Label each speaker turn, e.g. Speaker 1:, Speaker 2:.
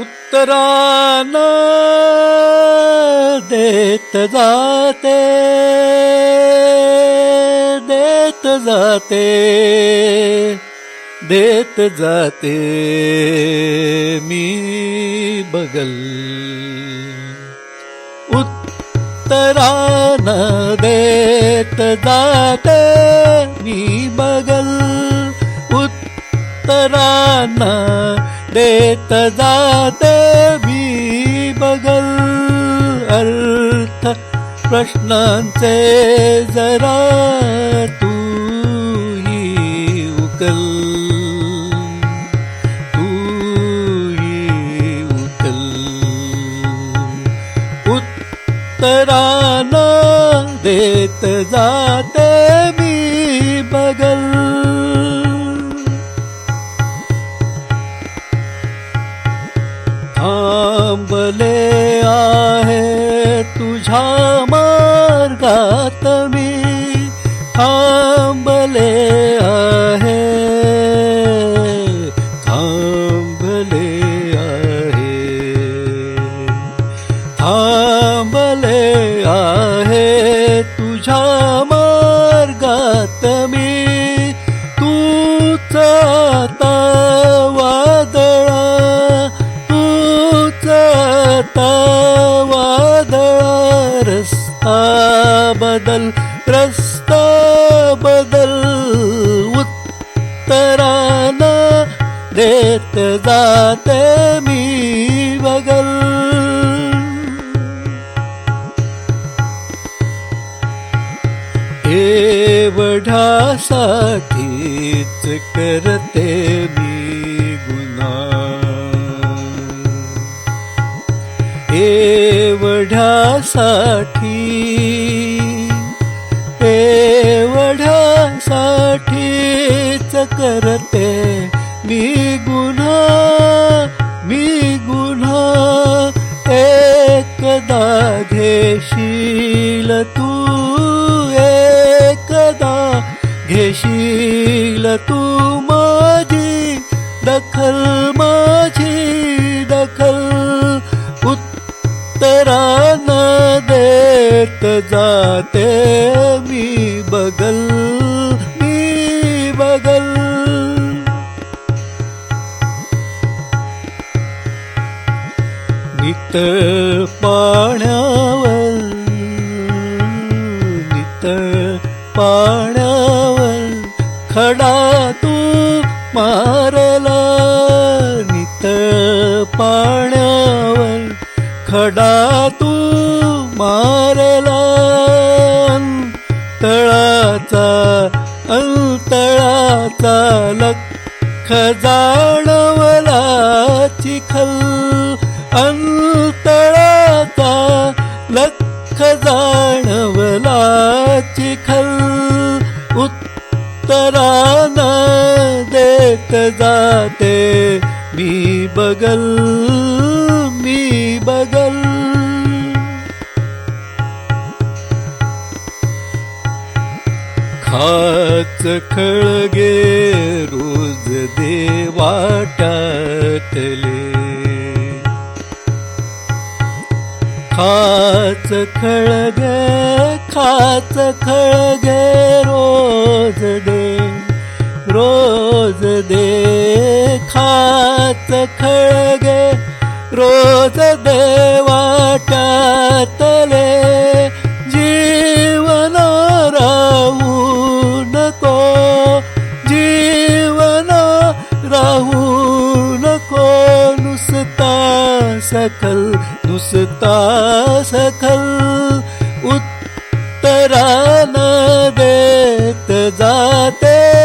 Speaker 1: उत्तरान देत जाते देत जाते देत जाते मी बगल. उत्तरान देत जाते मी बगल. उत्तरान देत जाते मी बगल अर्थ प्रश्नांचे जरा तू उकल. तू उकल. उत्तरान देत जाते थांबले आहे तुझ्या मार्गात मी थांबले आहे. थांबले आहे. थांब बदल रस्ता बदल उत्तरान देत जाते मी बगल. एवढ्यासाठीच करते मी गुन्हा. एवढ्यासाठी करते. मी गुन्हा मी गुन्हा एकदा घेशील तू एकदा घेशील तू माझी दखल माझी दखल. उत्तरान देत जाते मी बगल. नितळ पाण्यावर नितळ पाण्यावर खडा तू मारला. नितळ पाण्यावर खडा तू मारला. तळाचा अंतळाचा लख खजाणवला चिखल. तळाचा लख जाणवला चिखल उत्तरान देत जाते. मी बगल मी बगल. खाच खळगे रोज देवाटातले खाच खळगे खाच खळगे रोज दे रोज दे. खाच खळगे रोज दे वाट्यातले. जीवन राहू नको जीवन राहू नको. नुसता सकल दुसता सखल उत्तरान देत जाते.